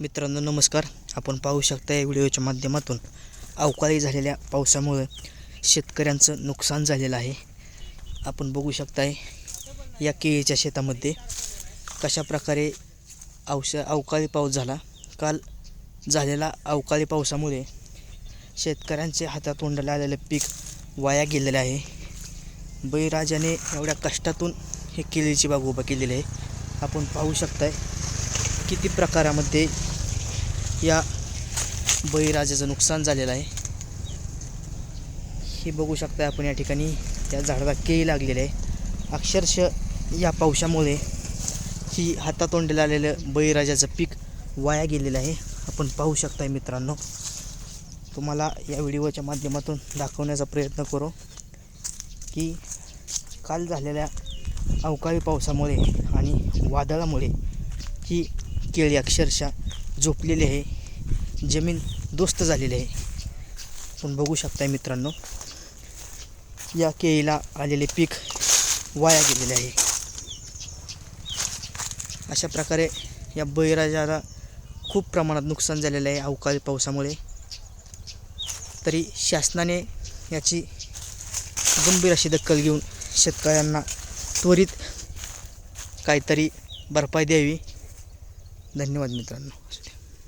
मित्रांनो नमस्कार. आपण पाहू शकता या व्हिडिओच्या माध्यमातून अवकाळी झालेल्या पावसामुळे शेतकऱ्यांचं नुकसान झालेलं आहे. आपण बघू शकताय या केळीच्या शेतामध्ये कशा प्रकारे औष अवकाळी पाऊस झाला. काल झालेला अवकाळी पावसामुळे शेतकऱ्यांचे हातातोंडाला आलेलं पीक वाया गेलेलं आहे. बळीराजाने एवढ्या कष्टातून हे केळीची बाग उभा केलेली आहे. आपण पाहू शकताय किती प्रकारामध्ये या बळीराजाचं नुकसान झालेलं आहे. हे बघू शकता आपण या ठिकाणी त्या झाडाला केळी लागलेली आहे. अक्षरशः या पावसामुळे ही हातातोंडीला आलेलं बळीराजाचं पीक वाया गेलेलं आहे. आपण पाहू शकताय मित्रांनो. तुम्हाला या व्हिडिओच्या माध्यमातून दाखवण्याचा प्रयत्न करू की काल झालेल्या अवकाळी पावसामुळे आणि वादळामुळे ही केळी अक्षरशः झोपलेली आहे. जमीन दोस्त झालेली आहे. पण बघू शकताय मित्रांनो या केळीला आलेले पीक वाया गेलेले आहे. अशा प्रकारे या बळीराजाला खूप प्रमाणात नुकसान झालेलं आहे अवकाळी पावसामुळे. तरी शासनाने याची गंभीर अशी दखल घेऊन शेतकऱ्यांना त्वरित काहीतरी भरपाई द्यावी. धन्यवाद मित्रांनो.